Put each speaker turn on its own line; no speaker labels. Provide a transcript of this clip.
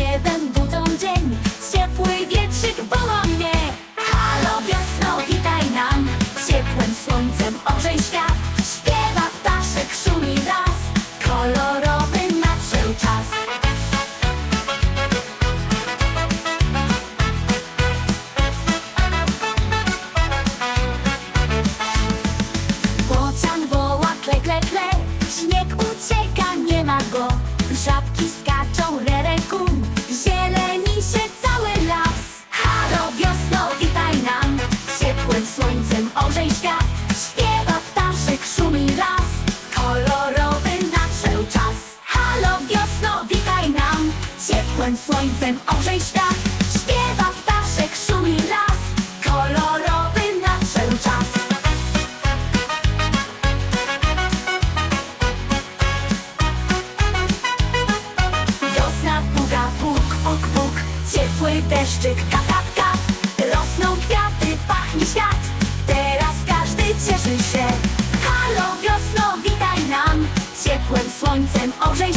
śpiewem budzą dzień Ciepły wietrzyk woła mnie Halo wiosno, witaj nam. Ciepłym słońcem ogrzej świat. Śpiewa ptaszek, szumi las. Kolorowy nadszedł czas. Bocian woła kle, kle, kle. Śnieg ucieka, nie ma go ogrzej świat Śpiewa ptaszek, szumi las. Kolorowy nadszedł czas. Halo wiosno, witaj nam. Ciepłym słońcem ogrzej świat. Śpiewa ptaszek, szumi las. Kolorowy nadszedł czas. Wiosna puga, puk, puk, puk Ciepły deszczyk, kap, słońcem ogrzej